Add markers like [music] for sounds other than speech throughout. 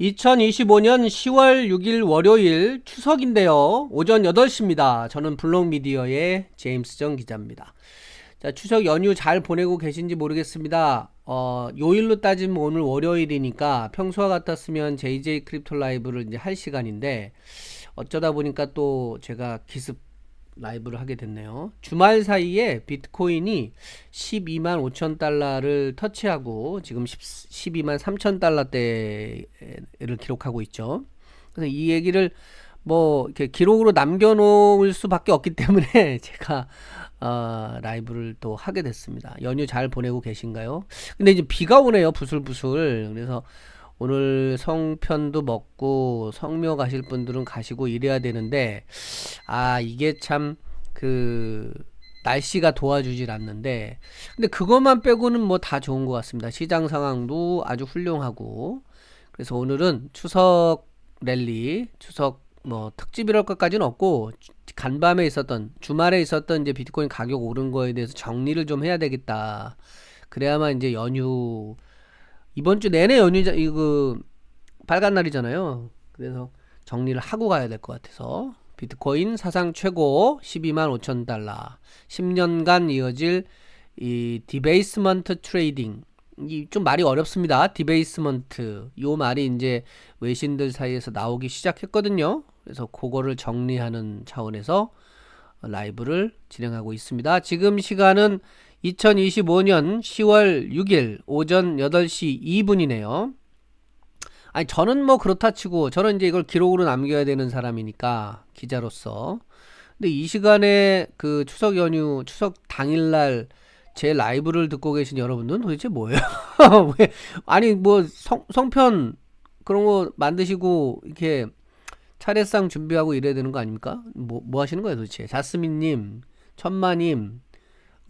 2025년 10월 6일 월요일 추석인데요. 오전 8시입니다. 저는 블록미디어의 제임스 정 기자입니다. 자, 추석 연휴 잘 보내고 계신지 모르겠습니다. 어, 요일로 따지면 오늘 월요일이니까 평소와 같았으면 JJ 크립토 라이브를 이제 할 시간인데 어쩌다 보니까 또 제가 기습 라이브를 하게 됐네요. 주말 사이에 비트코인이 12만 5천 달러를 터치하고 지금 10, 12만 3천 달러대를 기록하고 있죠. 그래서 이 얘기를 뭐 이렇게 기록으로 남겨놓을 수밖에 없기 때문에 [laughs] 제가 어, 라이브를 또 하게 됐습니다. 연휴 잘 보내고 계신가요? 근데 이제 비가 오네요, 부슬부슬. 그래서 오늘 성편도 먹고 성묘 가실 분들은 가시고 이래야 되는데 아 이게 참 그 날씨가 도와주질 않는데 근데 그것만 빼고는 뭐 다 좋은 것 같습니다. 시장 상황도 아주 훌륭하고 그래서 오늘은 추석 랠리 추석 뭐 특집이랄 것까지는 없고 간밤에 있었던 주말에 있었던 이제 비트코인 가격 오른 거에 대해서 정리를 좀 해야 되겠다. 그래야만 이제 연휴 이번 주 내내 연휴자 이거 빨간 날이잖아요. 그래서 정리를 하고 가야 될 것 같아서 비트코인 사상 최고 12만 5천 달러 10년간 이어질 이 디베이스먼트 트레이딩 이 좀 말이 어렵습니다. 디베이스먼트 요 말이 이제 외신들 사이에서 나오기 시작했거든요. 그래서 그거를 정리하는 차원에서 라이브를 진행하고 있습니다. 지금 시간은 2025년 10월 6일 오전 8시 2분이네요. 아니 저는 뭐 그렇다 치고 저는 이제 이걸 기록으로 남겨야 되는 사람이니까 기자로서 근데 이 시간에 그 추석 연휴 추석 당일날 제 라이브를 듣고 계신 여러분들은 도대체 뭐예요? [laughs] 왜 아니 뭐 성, 성편 그런 거 만드시고 이렇게 차례상 준비하고 이래야 되는 거 아닙니까? 뭐, 뭐 하시는 거예요 도대체? 자스민님, 천마님,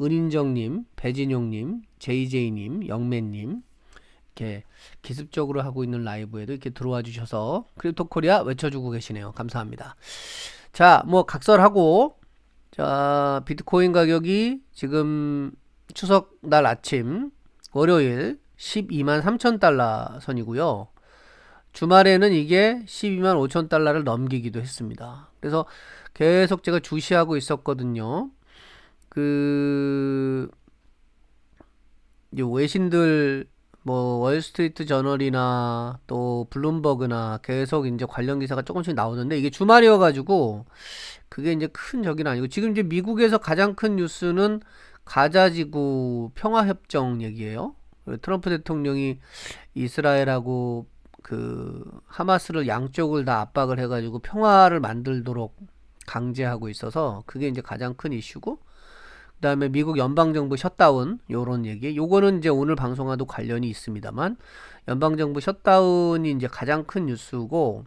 은인정님, 배진용님, 제이제이님, 영매님 이렇게 기습적으로 하고 있는 라이브에도 이렇게 들어와 주셔서 크립토 코리아 외쳐주고 계시네요. 감사합니다. 자, 뭐 각설하고 자 비트코인 가격이 지금 추석 날 아침 월요일 12만 3천 달러 선이고요. 주말에는 이게 12만 5천 달러를 넘기기도 했습니다. 그래서 계속 제가 주시하고 있었거든요. 그 이제 외신들 뭐 월스트리트 저널이나 또 블룸버그나 계속 이제 관련 기사가 조금씩 나오는데 이게 주말이어 가지고 그게 이제 큰 적은 아니고 지금 이제 미국에서 가장 큰 뉴스는 가자지구 평화협정 얘기예요. 트럼프 대통령이 이스라엘하고 그 하마스를 양쪽을 다 압박을 해가지고 평화를 만들도록 강제하고 있어서 그게 이제 가장 큰 이슈고 그다음에 미국 연방 정부 셧다운 요런 얘기. 요거는 이제 오늘 방송과도 관련이 있습니다만 연방 정부 셧다운이 이제 가장 큰 뉴스고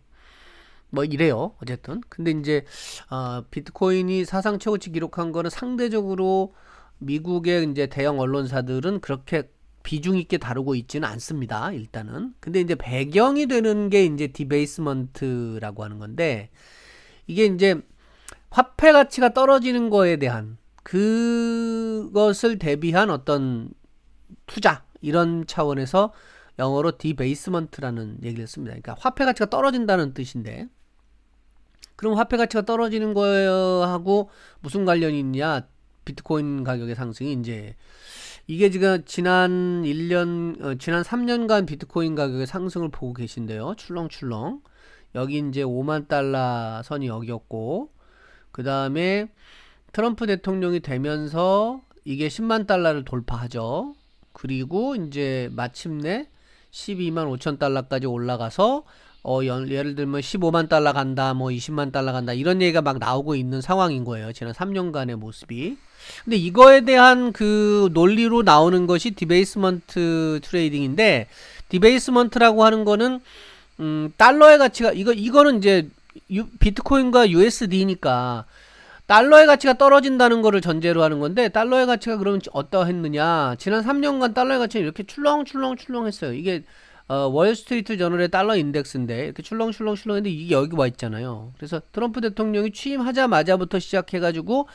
뭐 이래요. 어쨌든. 근데 이제 어, 비트코인이 사상 최고치 기록한 거는 상대적으로 미국의 이제 대형 언론사들은 그렇게 비중 있게 다루고 있지는 않습니다. 일단은. 근데 이제 배경이 되는 게 이제 디베이스먼트라고 하는 건데 이게 이제 화폐 가치가 떨어지는 거에 대한 그것을 대비한 어떤 투자 이런 차원에서 영어로 디베이스먼트라는 얘기를 씁니다. 그러니까 화폐 가치가 떨어진다는 뜻인데 그럼 화폐 가치가 떨어지는 거하고 무슨 관련이 있냐? 비트코인 가격의 상승이 이제 이게 지금 지난 1년 어, 지난 3년간 비트코인 가격의 상승을 보고 계신데요. 출렁출렁. 여기 이제 5만 달러 선이 여기였고 그다음에 트럼프 대통령이 되면서 이게 10만 달러를 돌파하죠. 그리고 이제 마침내 12만 5천 달러까지 올라가서 어, 예를 들면 15만 달러 간다, 뭐 20만 달러 간다, 이런 얘기가 막 나오고 있는 상황인 거예요. 지난 3년간의 모습이. 근데 이거에 대한 그 논리로 나오는 것이 디베이스먼트 트레이딩인데, 디베이스먼트라고 하는 거는, 음, 달러의 가치가, 이거, 이거는 이제 유, 비트코인과 USD니까, 달러의 가치가 떨어진다는 것을 전제로 하는 건데 달러의 가치가 그러면 어떠했느냐 지난 3년간 달러의 가치는 이렇게 출렁출렁출렁 했어요 이게 어, 월스트리트 저널의 달러 인덱스인데 이렇게 출렁출렁출렁 했는데 이게 여기 와 있잖아요 그래서 트럼프 대통령이 취임하자마자부터 시작해가지고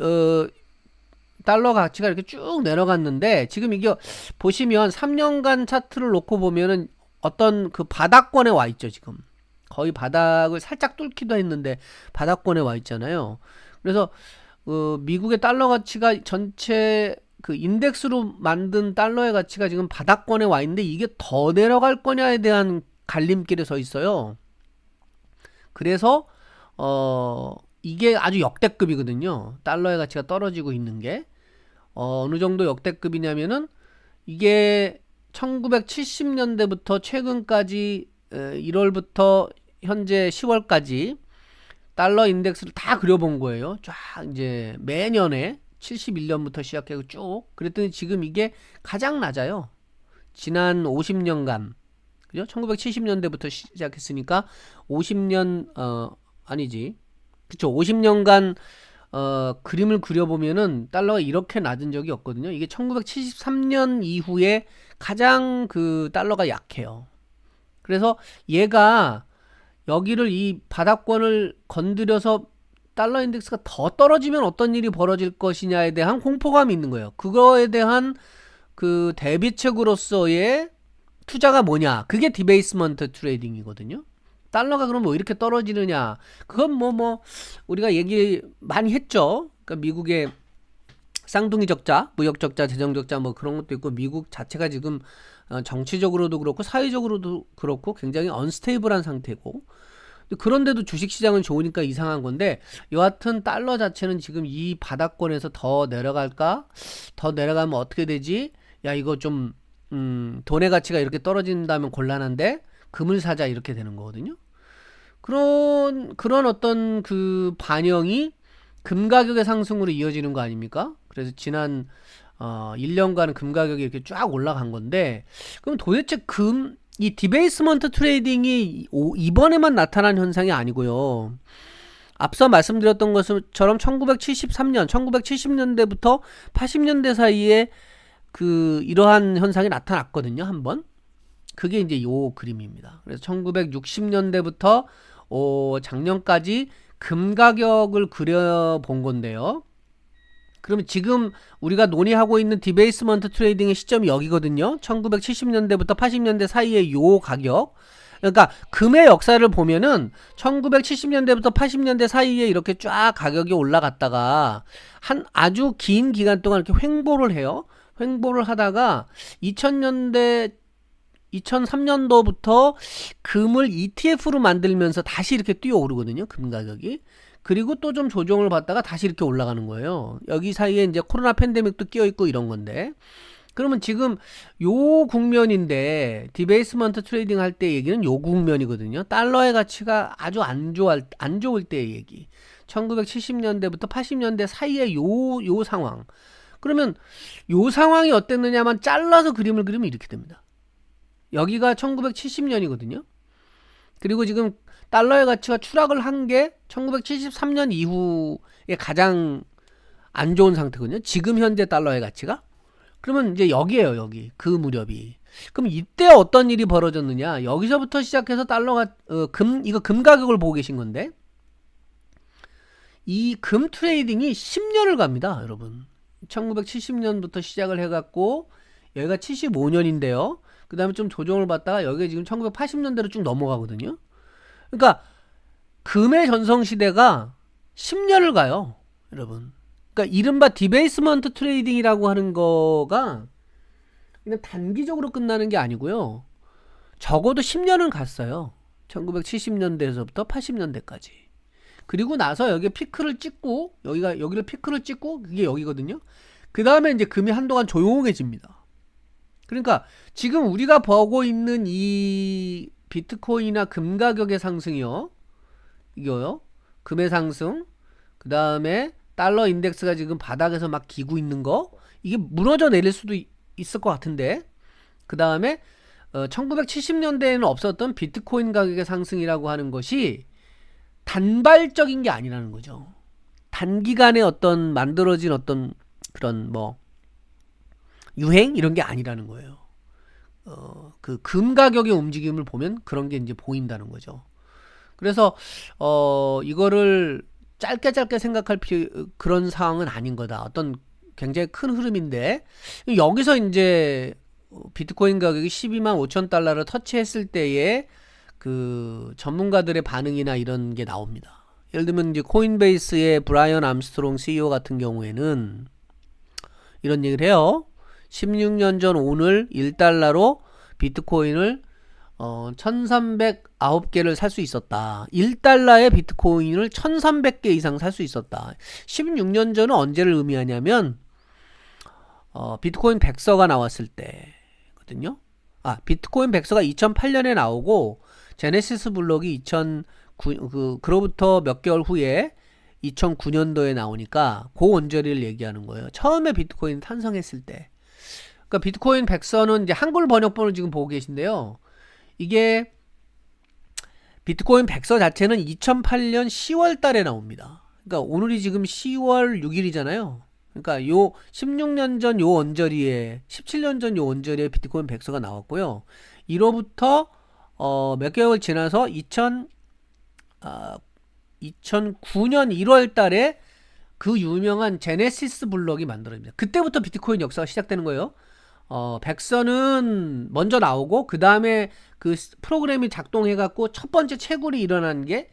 어, 달러 가치가 이렇게 쭉 내려갔는데 지금 이게 보시면 3년간 차트를 놓고 보면은 어떤 그 바닥권에 와 있죠, 지금. 거의 바닥을 살짝 뚫기도 했는데 바닥권에 와 있잖아요. 그래서 어, 미국의 달러 가치가 전체 그 인덱스로 만든 달러의 가치가 지금 바닥권에 와 있는데 이게 더 내려갈 거냐에 대한 갈림길에 서 있어요. 그래서 어 이게 아주 역대급이거든요. 달러의 가치가 떨어지고 있는 게 어, 어느 정도 역대급이냐면은 이게 1970년대부터 최근까지 에, 1월부터 현재 10월까지 달러 인덱스를 다 그려본 거예요. 쫙 이제 매년에 71년부터 시작해서 쭉 그랬더니 지금 이게 가장 낮아요. 지난 50년간 그죠? 1970년대부터 시작했으니까 50년 어 아니지. 그쵸 50년간 어 그림을 그려보면은 달러가 이렇게 낮은 적이 없거든요. 이게 1973년 이후에 가장 그 달러가 약해요. 그래서 얘가 여기를 이 바닥권을 건드려서 달러 인덱스가 더 떨어지면 어떤 일이 벌어질 것이냐에 대한 공포감이 있는 거예요. 그거에 대한 그 대비책으로서의 투자가 뭐냐? 그게 디베이스먼트 트레이딩이거든요. 달러가 그럼 뭐 이렇게 떨어지느냐? 그건 뭐뭐 우리가 얘기 많이 했죠. 그러니까 미국의 쌍둥이 적자, 무역 적자, 재정 적자 뭐 그런 것도 있고 미국 자체가 지금 어, 정치적으로도 그렇고 사회적으로도 그렇고 굉장히 언스테이블한 상태고 그런데도 주식시장은 좋으니까 이상한 건데 여하튼 달러 자체는 지금 이 바닥권에서 더 내려갈까? 더 내려가면 어떻게 되지? 야 이거 좀 음, 돈의 가치가 이렇게 떨어진다면 곤란한데 금을 사자 이렇게 되는 거거든요. 그런 그런 어떤 그 반영이 금 가격의 상승으로 이어지는 거 아닙니까? 그래서 지난 어 1년간 금 가격이 이렇게 쫙 올라간 건데 그럼 도대체 금 이 디베이스먼트 트레이딩이 오- 이번에만 나타난 현상이 아니고요. 앞서 말씀드렸던 것처럼 1973년, 1970년대부터 80년대 사이에 그 이러한 현상이 나타났거든요, 한번. 그게 이제 요 그림입니다. 그래서 1960년대부터 어, 작년까지 금 가격을 그려본 건데요. 그러면 지금 우리가 논의하고 있는 디베이스먼트 트레이딩의 시점이 여기거든요. 1970년대부터 80년대 사이의 요 가격. 그러니까 금의 역사를 보면은 1970년대부터 80년대 사이에 이렇게 쫙 가격이 올라갔다가 한 아주 긴 기간 동안 이렇게 횡보를 해요. 횡보를 하다가 2000년대 2003년도부터 금을 ETF로 만들면서 다시 이렇게 뛰어오르거든요. 금 가격이. 그리고 또 좀 조정을 받다가 다시 이렇게 올라가는 거예요. 여기 사이에 이제 코로나 팬데믹도 끼어 있고 이런 건데. 그러면 지금 요 국면인데 디베이스먼트 트레이딩 할 때 얘기는 요 국면이거든요. 달러의 가치가 아주 안 좋을 안 좋을 때의 얘기. 1970년대부터 80년대 사이에 요요 상황. 그러면 요 상황이 어땠느냐만 잘라서 그림을 그리면 이렇게 됩니다. 여기가 1970년이거든요. 그리고 지금 달러의 가치가 추락을 한 게 1973년 이후에 가장 안 좋은 상태거든요. 지금 현재 달러의 가치가. 그러면 이제 여기에요, 여기. 그 무렵이. 그럼 이때 어떤 일이 벌어졌느냐? 여기서부터 시작해서 달러가 어, 금 이거 금 가격을 보고 계신 건데 이 금 트레이딩이 10년을 갑니다, 여러분. 1970년부터 시작을 해갖고 여기가 75년인데요. 그 다음에 좀 조정을 받다가 여기가 지금 1980년대로 쭉 넘어가거든요. 그러니까 금의 전성시대가 10년을 가요, 여러분. 그러니까 이른바 디베이스먼트 트레이딩이라고 하는 거가 그냥 단기적으로 끝나는 게 아니고요. 적어도 10년은 갔어요. 1970년대에서부터 80년대까지. 그리고 나서 여기 피크를 찍고 여기가 여기를 피크를 찍고 그게 여기거든요. 그 다음에 이제 금이 한동안 조용해집니다. 그러니까 지금 우리가 보고 있는 이 비트코인이나 금 가격의 상승이요. 이거요. 금의 상승. 그 다음에 달러 인덱스가 지금 바닥에서 막 기고 있는 거. 이게 무너져 내릴 수도 있, 을 것 같은데. 그 다음에 어, 1970년대에는 없었던 비트코인 가격의 상승이라고 하는 것이 단발적인 게 아니라는 거죠. 단기간에 어떤 만들어진 어떤 그런 뭐 유행 이런 게 아니라는 거예요. 어, 그 금 가격의 움직임을 보면 그런 게 이제 보인다는 거죠. 그래서 어 이거를 짧게 짧게 생각할 피 그런 상황은 아닌 거다. 어떤 굉장히 큰 흐름인데 여기서 이제 비트코인 가격이 12만 5천 달러를 터치했을 때의 그 전문가들의 반응이나 이런 게 나옵니다. 예를 들면 이제 코인베이스의 브라이언 암스트롱 CEO 같은 경우에는 이런 얘기를 해요. 16년 전 오늘 1달러로 비트코인을 어, 1309개를 살 수 있었다. 1달러의 비트코인을 1300개 이상 살 수 있었다. 16년 전은 언제를 의미하냐면 어, 비트코인 백서가 나왔을 때거든요. 아, 비트코인 백서가 2008년에 나오고 제네시스 블록이 2009 그 그로부터 몇 개월 후에 2009년도에 나오니까 그 언저리를 얘기하는 거예요. 처음에 비트코인 탄생했을 때. 그러니까 비트코인 백서는 이제 한글 번역본을 지금 보고 계신데요. 이게 비트코인 백서 자체는 2008년 10월 달에 나옵니다. 그러니까 오늘이 지금 10월 6일이잖아요. 그러니까 요 16년 전 요 언저리에 17년 전 요 언저리에 비트코인 백서가 나왔고요. 이로부터 어, 몇 개월 지나서 2000 아, 2009년 1월 달에 그 유명한 제네시스 블록이 만들어집니다. 그때부터 비트코인 역사가 시작되는 거예요. 어, 백서는 먼저 나오고 그 다음에 그 스- 프로그램이 작동해갖고 첫 번째 채굴이 일어난 게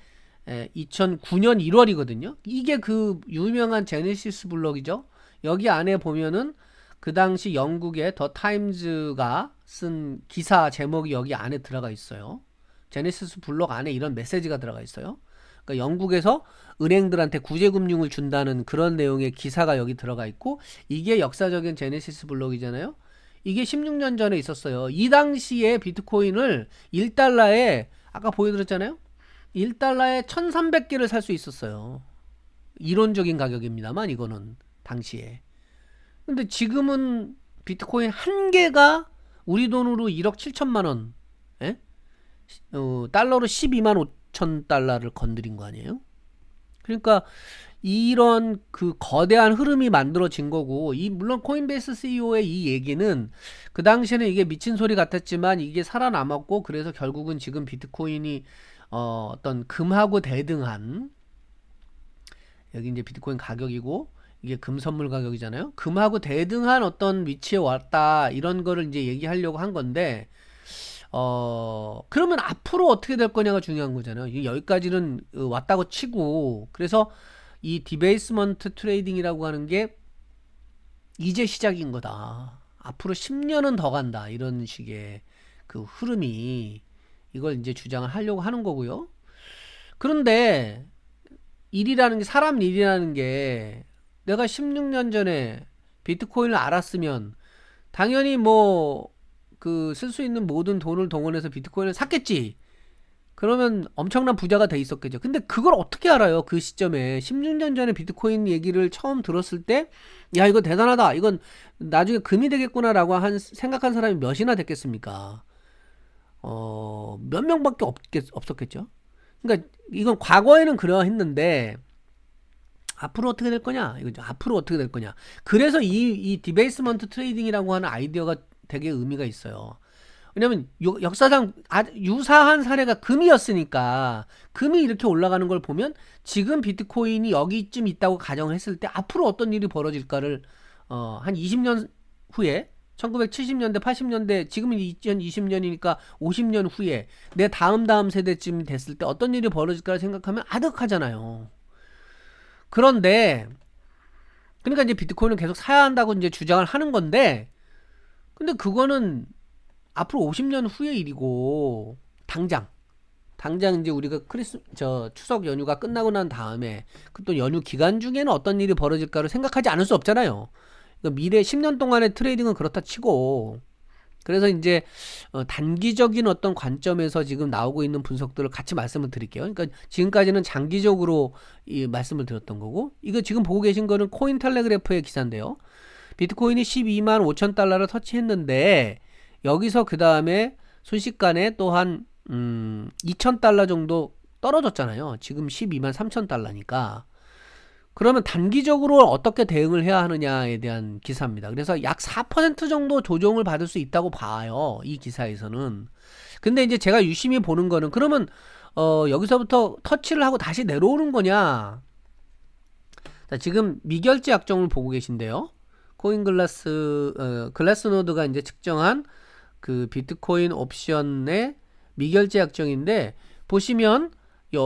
에, 2009년 1월이거든요. 이게 그 유명한 제네시스 블록이죠. 여기 안에 보면은 그 당시 영국의 더 타임즈가 쓴 기사 제목이 여기 안에 들어가 있어요. 제네시스 블록 안에 이런 메시지가 들어가 있어요. 그러니까 영국에서 은행들한테 구제금융을 준다는 그런 내용의 기사가 여기 들어가 있고 이게 역사적인 제네시스 블록이잖아요. 이게 16년 전에 있었어요. 이 당시에 비트코인을 1달러에 아까 보여드렸잖아요. 1달러에 1300개를 살 수 있었어요. 이론적인 가격입니다만 이거는 당시에. 근데 지금은 비트코인 한 개가 우리 돈으로 1억 7천만 원, 예? 어, 달러로 12만 5천 달러를 건드린 거 아니에요? 그러니까 이런 그 거대한 흐름이 만들어진 거고 이 물론 코인베이스 CEO의 이 얘기는 그 당시에는 이게 미친 소리 같았지만 이게 살아남았고 그래서 결국은 지금 비트코인이 어, 어떤 금하고 대등한 여기 이제 비트코인 가격이고 이게 금 선물 가격이잖아요. 금하고 대등한 어떤 위치에 왔다 이런 거를 이제 얘기하려고 한 건데 어 그러면 앞으로 어떻게 될 거냐가 중요한 거잖아요. 여기까지는 어, 왔다고 치고 그래서 이 디베이스먼트 트레이딩이라고 하는 게 이제 시작인 거다. 앞으로 10년은 더 간다. 이런 식의 그 흐름이 이걸 이제 주장을 하려고 하는 거고요. 그런데 일이라는 게 사람 일이라는 게 내가 16년 전에 비트코인을 알았으면 당연히 뭐 그 쓸 수 있는 모든 돈을 동원해서 비트코인을 샀겠지. 그러면 엄청난 부자가 돼 있었겠죠. 근데 그걸 어떻게 알아요? 그 시점에 16년 전에 비트코인 얘기를 처음 들었을 때, 야 이거 대단하다. 이건 나중에 금이 되겠구나라고 한 생각한 사람이 몇이나 됐겠습니까? 어, 몇 명밖에 없겠, 없었겠죠. 그러니까 이건 과거에는 그러했는데 앞으로 어떻게 될 거냐? 이거죠. 앞으로 어떻게 될 거냐? 그래서 이, 이 디베이스먼트 트레이딩이라고 하는 아이디어가 되게 의미가 있어요. 왜냐면 요- 역사상 아주 유사한 사례가 금이었으니까 금이 이렇게 올라가는 걸 보면 지금 비트코인이 여기쯤 있다고 가정했을 때 앞으로 어떤 일이 벌어질까를 어, 한 20년 후에 1970년대, 80년대, 지금은 2020년이니까 50년 후에 내 다음 다음 세대쯤 됐을 때 어떤 일이 벌어질까 생각하면 아득하잖아요. 그런데 그러니까 이제 비트코인을 계속 사야 한다고 이제 주장을 하는 건데 근데 그거는 앞으로 50년 후의 일이고 당장 당장 이제 우리가 크리스 저 추석 연휴가 끝나고 난 다음에 그 또 연휴 기간 중에는 어떤 일이 벌어질까를 생각하지 않을 수 없잖아요. 그러니까 미래 10년 동안의 트레이딩은 그렇다 치고 그래서 이제 어, 단기적인 어떤 관점에서 지금 나오고 있는 분석들을 같이 말씀을 드릴게요. 그러니까 지금까지는 장기적으로 이 말씀을 드렸던 거고 이거 지금 보고 계신 거는 코인 텔레그래프의 기사인데요. 비트코인이 12만 5천 달러를 터치했는데 여기서 그 다음에 순식간에 또한 음, 2천 달러 정도 떨어졌잖아요. 지금 12만 3천 달러니까. 그러면 단기적으로 어떻게 대응을 해야 하느냐에 대한 기사입니다. 그래서 약 4% 정도 조정을 받을 수 있다고 봐요. 이 기사에서는. 근데 이제 제가 유심히 보는 거는 그러면 어, 여기서부터 터치를 하고 다시 내려오는 거냐? 자, 지금 미결제 약정을 보고 계신데요. 코인 글라스 어, 글라스노드가 이제 측정한 그 비트코인 옵션의 미결제 약정인데 보시면 요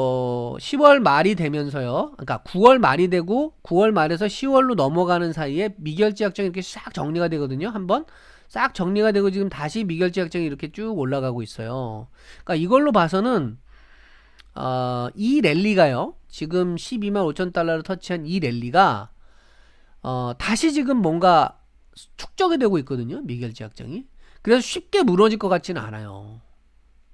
10월 말이 되면서요. 그러니까 9월 말이 되고 9월 말에서 10월로 넘어가는 사이에 미결제 약정이 이렇게 싹 정리가 되거든요. 한번 싹 정리가 되고 지금 다시 미결제 약정이 이렇게 쭉 올라가고 있어요. 그러니까 이걸로 봐서는 어, 이 랠리가요. 지금 12만 5천 달러를 터치한 이 랠리가 어, 다시 지금 뭔가 축적이 되고 있거든요. 미결제 약정이. 그래서 쉽게 무너질 것 같지는 않아요.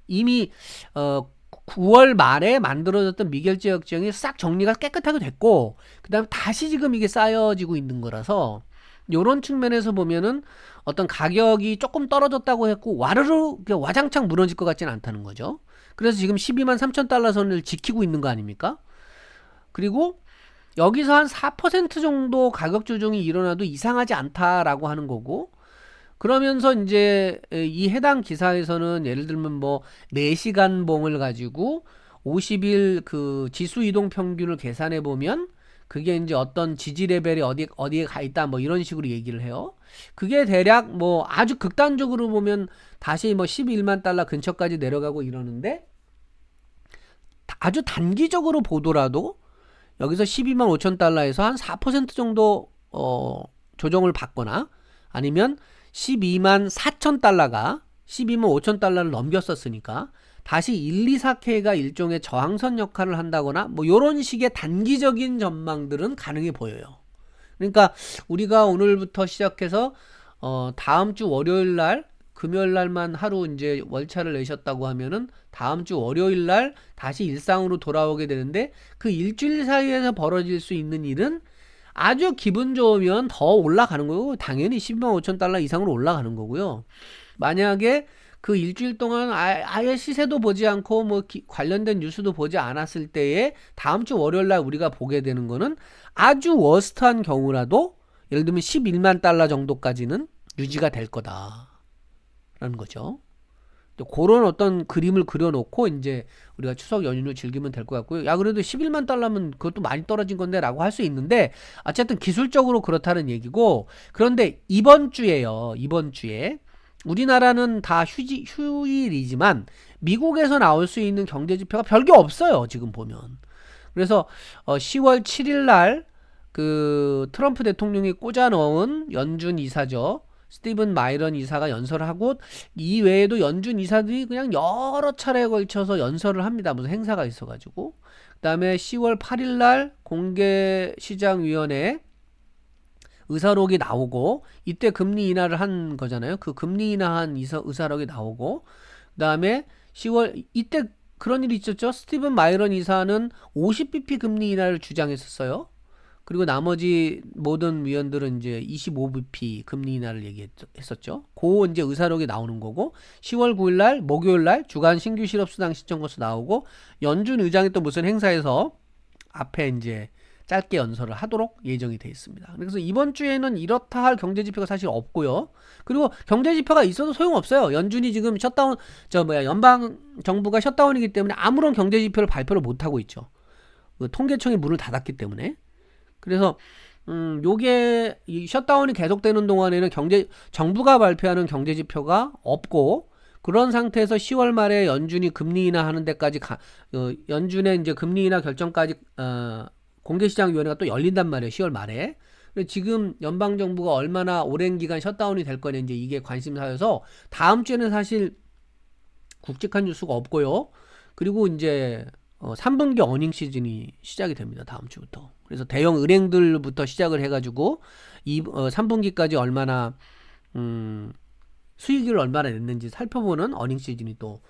이미 어 9월 말에 만들어졌던 미결제 약정이 싹 정리가 깨끗하게 됐고 그다음에 다시 지금 이게 쌓여지고 있는 거라서 요런 측면에서 보면은 어떤 가격이 조금 떨어졌다고 했고 와르르 와장창 무너질 것 같지는 않다는 거죠. 그래서 지금 12만 3천 달러 선을 지키고 있는 거 아닙니까? 그리고 여기서 한 4% 정도 가격 조정이 일어나도 이상하지 않다라고 하는 거고 그러면서 이제 이 해당 기사에서는 예를 들면 뭐 4시간 봉을 가지고 50일 그 지수 이동 평균을 계산해 보면 그게 이제 어떤 지지 레벨이 어디 어디에 가 있다 뭐 이런 식으로 얘기를 해요. 그게 대략 뭐 아주 극단적으로 보면 다시 뭐 11만 달러 근처까지 내려가고 이러는데 아주 단기적으로 보더라도 여기서 12만 5천 달러에서 한 4% 정도 어 조정을 받거나 아니면 12만 4천 달러가 12만 5천 달러를 넘겼었으니까 다시 1, 2, 4K가 일종의 저항선 역할을 한다거나 뭐 요런 식의 단기적인 전망들은 가능해 보여요. 그러니까 우리가 오늘부터 시작해서 어 다음 주 월요일 날 금요일 날만 하루 이제 월차를 내셨다고 하면은 다음 주 월요일 날 다시 일상으로 돌아오게 되는데 그 일주일 사이에서 벌어질 수 있는 일은 아주 기분 좋으면 더 올라가는 거고 당연히 12만 5천 달러 이상으로 올라가는 거고요. 만약에 그 일주일 동안 아, 예 시세도 보지 않고 뭐 기, 관련된 뉴스도 보지 않았을 때에 다음 주 월요일 날 우리가 보게 되는 거는 아주 워스트한 경우라도 예를 들면 11만 달러 정도까지는 유지가 될 거다 라는 거죠. 그런 어떤 그림을 그려놓고 이제 우리가 추석 연휴를 즐기면 될 것 같고요. 야 그래도 11만 달러면 그것도 많이 떨어진 건데라고 할 수 있는데 어쨌든 기술적으로 그렇다는 얘기고 그런데 이번 주에요. 이번 주에 우리나라는 다 휴지, 휴일이지만 미국에서 나올 수 있는 경제 지표가 별게 없어요. 지금 보면. 그래서 어 10월 7일 날 그 트럼프 대통령이 꽂아 넣은 연준 이사죠. 스티븐 마이런 이사가 연설을 하고 이 외에도 연준 이사들이 그냥 여러 차례에 걸쳐서 연설을 합니다. 무슨 행사가 있어가지고 그다음에 10월 8일 날 공개시장위원회 의사록이 나오고 이때 금리 인하를 한 거잖아요. 그 금리 인하한 의사, 의사록이 나오고 그다음에 10월 이때 그런 일이 있었죠. 스티븐 마이런 이사는 50bp 금리 인하를 주장했었어요. 그리고 나머지 모든 위원들은 이제 25bp 금리 인하를 얘기했었죠. 고 이제 의사록이 나오는 거고 10월 9일 날 목요일 날 주간 신규 실업 수당 신청거수 나오고 연준 의장이 또 무슨 행사에서 앞에 이제 짧게 연설을 하도록 예정이 돼 있습니다. 그래서 이번 주에는 이렇다 할 경제 지표가 사실 없고요. 그리고 경제 지표가 있어도 소용없어요. 연준이 지금 셧다운 저 뭐야 연방 정부가 셧다운이기 때문에 아무런 경제 지표를 발표를 못 하고 있죠. 그 통계청이 문을 닫았기 때문에. 그래서 음, 요게 이 셧다운이 계속되는 동안에는 경제 정부가 발표하는 경제 지표가 없고 그런 상태에서 10월 말에 연준이 금리 인하 하는 데까지 가, 어, 연준의 이제 금리 인하 결정까지 어, 공개시장위원회가 또 열린단 말이에요. 10월 말에. 지금 연방 정부가 얼마나 오랜 기간 셧다운이 될 거냐 이제 이게 관심사여서 다음 주에는 사실 굵직한 뉴스가 없고요. 그리고 이제 어, 3분기 어닝 시즌이 시작이 됩니다. 다음 주부터. 그래서 대형 은행들부터 시작을 해가지고 이 어, 3분기까지 얼마나 음, 수익을 얼마나 냈는지 살펴보는 어닝 시즌이 또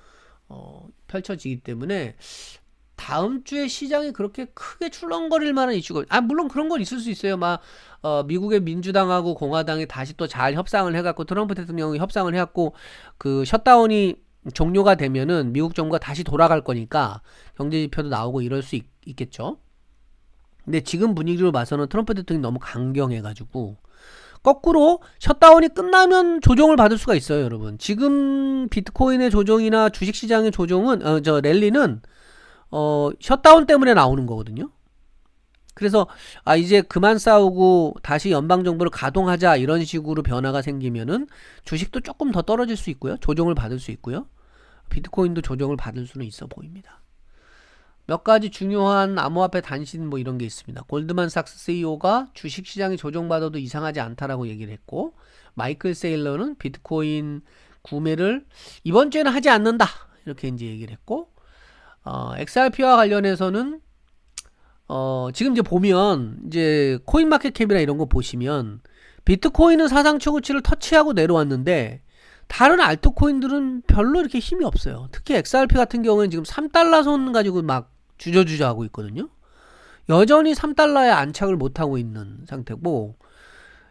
어, 펼쳐지기 때문에 다음 주에 시장이 그렇게 크게 출렁거릴 만한 이슈가 아 물론 그런 건 있을 수 있어요. 막 어, 미국의 민주당하고 공화당이 다시 또 잘 협상을 해갖고 트럼프 대통령이 협상을 해갖고 그 셧다운이 종료가 되면은 미국 정부가 다시 돌아갈 거니까 경제 지표도 나오고 이럴 수 있, 있겠죠. 근데 지금 분위기로 봐서는 트럼프 대통령이 너무 강경해가지고 거꾸로 셧다운이 끝나면 조정을 받을 수가 있어요, 여러분. 지금 비트코인의 조정이나 주식시장의 조정은 어, 저 랠리는 어, 셧다운 때문에 나오는 거거든요. 그래서 아 이제 그만 싸우고 다시 연방 정부를 가동하자 이런 식으로 변화가 생기면은 주식도 조금 더 떨어질 수 있고요. 조정을 받을 수 있고요. 비트코인도 조정을 받을 수는 있어 보입니다. 몇 가지 중요한 암호화폐 단신 뭐 이런 게 있습니다. 골드만삭스 CEO가 주식 시장이 조정받아도 이상하지 않다라고 얘기를 했고 마이클 세일러는 비트코인 구매를 이번 주에는 하지 않는다 이렇게 이제 얘기를 했고 어, XRP와 관련해서는 어, 지금 이제 보면 이제 코인 마켓캡이나 이런 거 보시면 비트코인은 사상 최고치를 터치하고 내려왔는데 다른 알트코인들은 별로 이렇게 힘이 없어요. 특히 XRP 같은 경우는 지금 3달러 선 가지고 막 주저주저 하고 있거든요. 여전히 3달러에 안착을 못하고 있는 상태고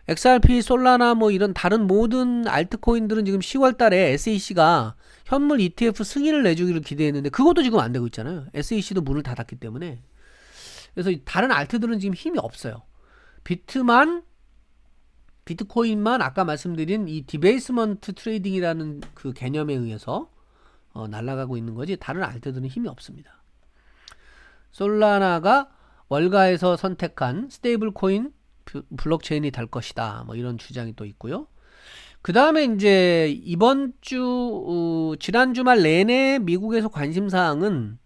XRP, 솔라나 뭐 이런 다른 모든 알트코인들은 지금 10월 달에 SEC가 현물 ETF 승인을 내주기를 기대했는데 그것도 지금 안 되고 있잖아요. SEC도 문을 닫았기 때문에. 그래서 이 다른 알트들은 지금 힘이 없어요. 비트만 비트코인만 아까 말씀드린 이 디베이스먼트 트레이딩이라는 그 개념에 의해서 어, 날아가고 있는 거지 다른 알트들은 힘이 없습니다. 솔라나가 월가에서 선택한 스테이블 코인 블록체인이 될 것이다. 뭐 이런 주장이 또 있고요. 그 다음에 이제 이번 주, 어, 지난 주말 내내 미국에서 관심사항은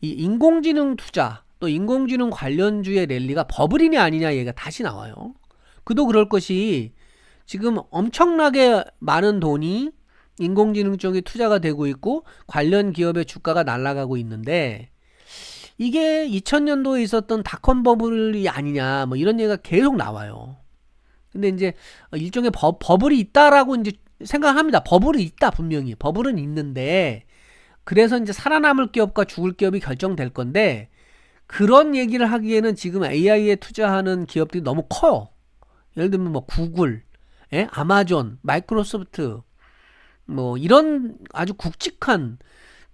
이 인공지능 투자, 또 인공지능 관련주의 랠리가 버블이냐 아니냐 얘기가 다시 나와요. 그도 그럴 것이 지금 엄청나게 많은 돈이 인공지능 쪽에 투자가 되고 있고 관련 기업의 주가가 날아가고 있는데 이게 2000년도에 있었던 닷컴 버블이 아니냐 뭐 이런 얘기가 계속 나와요. 근데 이제 일종의 버, 버블이 있다라고 이제 생각합니다. 버블이 있다 분명히 버블은 있는데 그래서 이제 살아남을 기업과 죽을 기업이 결정될 건데 그런 얘기를 하기에는 지금 AI에 투자하는 기업들이 너무 커요. 예를 들면 뭐 구글, 예? 아마존, 마이크로소프트 뭐 이런 아주 굵직한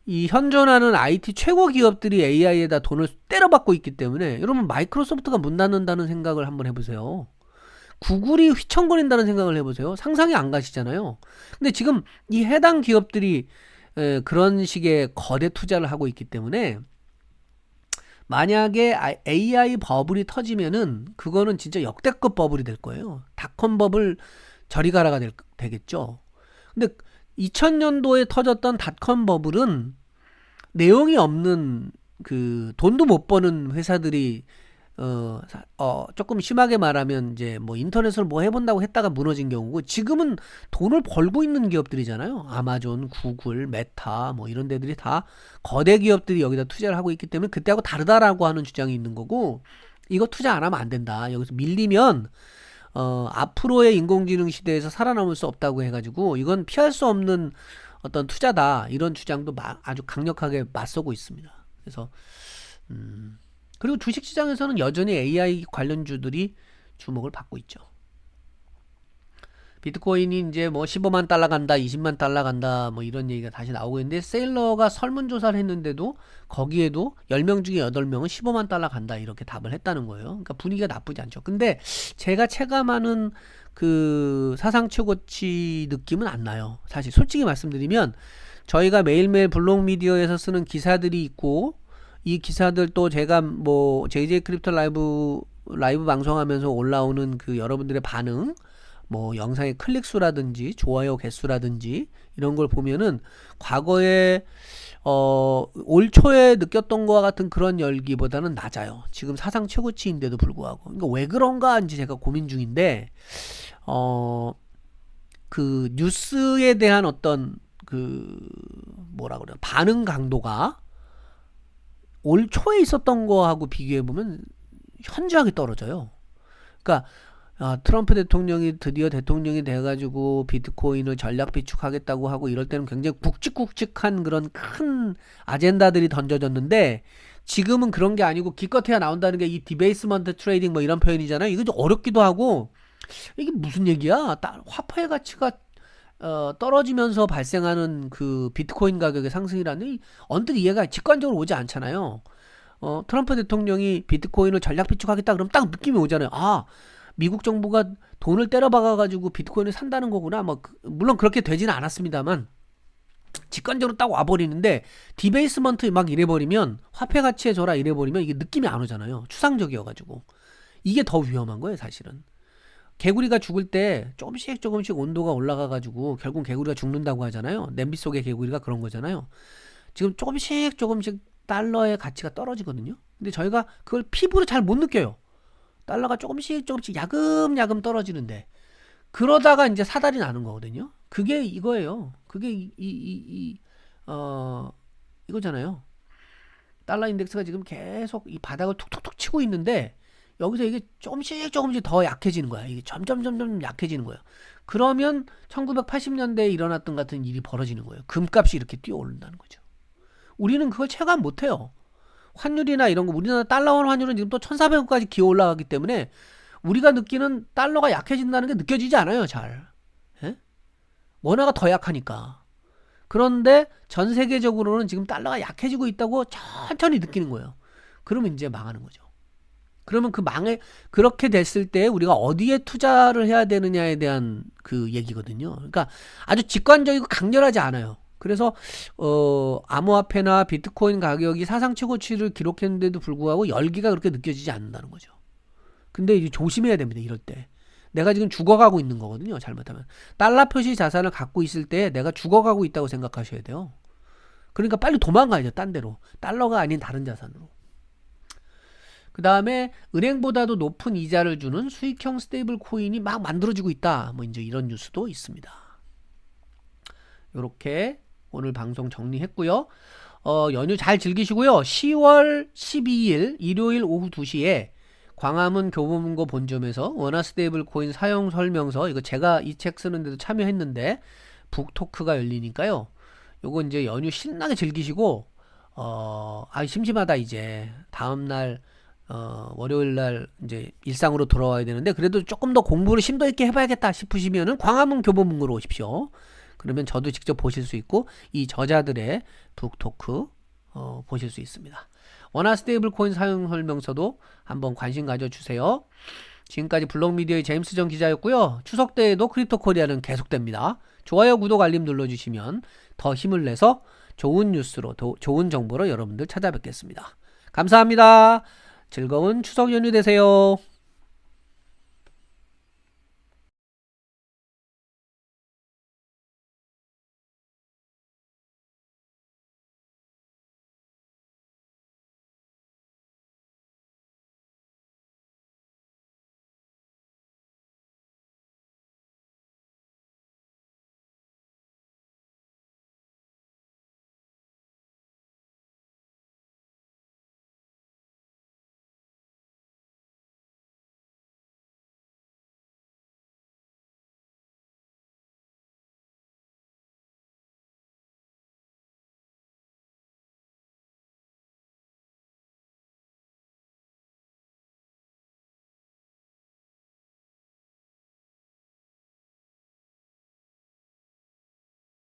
이 현존하는 IT 최고 기업들이 AI에다 돈을 때려받고 있기 때문에 여러분 마이크로소프트가 문 닫는다는 생각을 한번 해보세요. 구글이 휘청거린다는 생각을 해보세요. 상상이 안 가시잖아요. 근데 지금 이 해당 기업들이 에, 그런 식의 거대 투자를 하고 있기 때문에 만약에 AI 버블이 터지면은 그거는 진짜 역대급 버블이 될 거예요. 닷컴 버블 저리 가라가 될, 되겠죠. 근데 2000년도에 터졌던 닷컴 버블은 내용이 없는 그 돈도 못 버는 회사들이 어, 어, 조금 심하게 말하면 이제 뭐 인터넷을 뭐 해본다고 했다가 무너진 경우고 지금은 돈을 벌고 있는 기업들이잖아요. 아마존, 구글, 메타 뭐 이런 데들이 다 거대 기업들이 여기다 투자를 하고 있기 때문에 그때하고 다르다라고 하는 주장이 있는 거고 이거 투자 안 하면 안 된다. 여기서 밀리면 어, 앞으로의 인공지능 시대에서 살아남을 수 없다고 해가지고 이건 피할 수 없는 어떤 투자다 이런 주장도 마, 아주 강력하게 맞서고 있습니다. 그래서 음, 그리고 주식시장에서는 여전히 AI 관련주들이 주목을 받고 있죠. 비트코인이 이제 뭐 15만 달러 간다, 20만 달러 간다, 뭐 이런 얘기가 다시 나오고 있는데, 세일러가 설문조사를 했는데도 거기에도 10명 중에 8명은 15만 달러 간다, 이렇게 답을 했다는 거예요. 그러니까 분위기가 나쁘지 않죠. 근데 제가 체감하는 그 사상 최고치 느낌은 안 나요. 사실 솔직히 말씀드리면, 저희가 매일매일 블록 미디어에서 쓰는 기사들이 있고, 이 기사들 또 제가 뭐 JJ 크립토 라이브 라이브 방송하면서 올라오는 그 여러분들의 반응 뭐 영상의 클릭 수라든지 좋아요 개수라든지 이런 걸 보면은 과거에 어, 올 초에 느꼈던 것과 같은 그런 열기보다는 낮아요. 지금 사상 최고치인데도 불구하고. 그러니까 왜 그런가 이제 제가 고민 중인데, 어, 그 뉴스에 대한 어떤 그 뭐라 그래요 반응 강도가 올 초에 있었던 거하고 비교해 보면 현저하게 떨어져요. 그러니까 아, 트럼프 대통령이 드디어 대통령이 돼가지고 비트코인을 전략 비축하겠다고 하고 이럴 때는 굉장히 굵직굵직한 그런 큰 아젠다들이 던져졌는데 지금은 그런 게 아니고 기껏해야 나온다는 게 이 디베이스먼트 트레이딩 뭐 이런 표현이잖아요. 이거 좀 어렵기도 하고 이게 무슨 얘기야? 화폐 가치가 어, 떨어지면서 발생하는 그 비트코인 가격의 상승이라는 언뜻 이해가 직관적으로 오지 않잖아요. 어, 트럼프 대통령이 비트코인을 전략 비축하겠다 그러면 딱 느낌이 오잖아요. 아, 미국 정부가 돈을 때려박아 가지고 비트코인을 산다는 거구나. 뭐 그, 물론 그렇게 되지는 않았습니다만 직관적으로 딱 와버리는데 디베이스먼트 막 이래버리면 화폐 가치에 줘라 이래버리면 이게 느낌이 안 오잖아요. 추상적이어가지고 이게 더 위험한 거예요, 사실은. 개구리가 죽을 때 조금씩 조금씩 온도가 올라가가지고 결국 개구리가 죽는다고 하잖아요. 냄비 속의 개구리가 그런 거잖아요. 지금 조금씩 조금씩 달러의 가치가 떨어지거든요. 근데 저희가 그걸 피부로 잘 못 느껴요. 달러가 조금씩 조금씩 야금야금 떨어지는데 그러다가 이제 사달이 나는 거거든요. 그게 이거예요. 그게 이, 이, 이, 이, 어, 이거잖아요. 달러 인덱스가 지금 계속 이 바닥을 툭툭툭 치고 있는데 여기서 이게 조금씩 조금씩 더 약해지는 거야. 이게 점점 점점 약해지는 거예요. 그러면 1980년대에 일어났던 같은 일이 벌어지는 거예요. 금값이 이렇게 뛰어 오른다는 거죠. 우리는 그걸 체감 못 해요. 환율이나 이런 거 우리나라 달러원 환율은 지금 또 1,400원까지 기어 올라가기 때문에 우리가 느끼는 달러가 약해진다는 게 느껴지지 않아요, 잘. 예? 원화가 더 약하니까. 그런데 전 세계적으로는 지금 달러가 약해지고 있다고 천천히 느끼는 거예요. 그러면 이제 망하는 거죠. 그러면 그 망에 그렇게 됐을 때 우리가 어디에 투자를 해야 되느냐에 대한 그 얘기거든요. 그러니까 아주 직관적이고 강렬하지 않아요. 그래서 어 암호화폐나 비트코인 가격이 사상 최고치를 기록했는데도 불구하고 열기가 그렇게 느껴지지 않는다는 거죠. 근데 이제 조심해야 됩니다. 이럴 때. 내가 지금 죽어가고 있는 거거든요. 잘못하면. 달러 표시 자산을 갖고 있을 때 내가 죽어가고 있다고 생각하셔야 돼요. 그러니까 빨리 도망가야죠. 딴 데로. 달러가 아닌 다른 자산으로. 그 다음에 은행보다도 높은 이자를 주는 수익형 스테이블 코인이 막 만들어지고 있다. 뭐 이제 이런 뉴스도 있습니다. 이렇게 오늘 방송 정리했고요. 어, 연휴 잘 즐기시고요. 10월 12일 일요일 오후 2시에 광화문 교보문고 본점에서 원화 스테이블 코인 사용 설명서 이거 제가 이 책 쓰는데도 참여했는데 북토크가 열리니까요. 요거 이제 연휴 신나게 즐기시고 어, 아 심심하다 이제 다음 날 어, 월요일 날 이제 일상으로 돌아와야 되는데 그래도 조금 더 공부를 심도 있게 해봐야겠다 싶으시면은 광화문 교보문고로 오십시오. 그러면 저도 직접 보실 수 있고 이 저자들의 북토크 어, 보실 수 있습니다. 원화 스테이블 코인 사용 설명서도 한번 관심 가져주세요. 지금까지 블록미디어의 제임스 정 기자였고요. 추석 때에도 크립토 코리아는 계속됩니다. 좋아요, 구독, 알림 눌러주시면 더 힘을 내서 좋은 뉴스로, 도, 좋은 정보로 여러분들 찾아뵙겠습니다. 감사합니다. 즐거운 추석 연휴 되세요.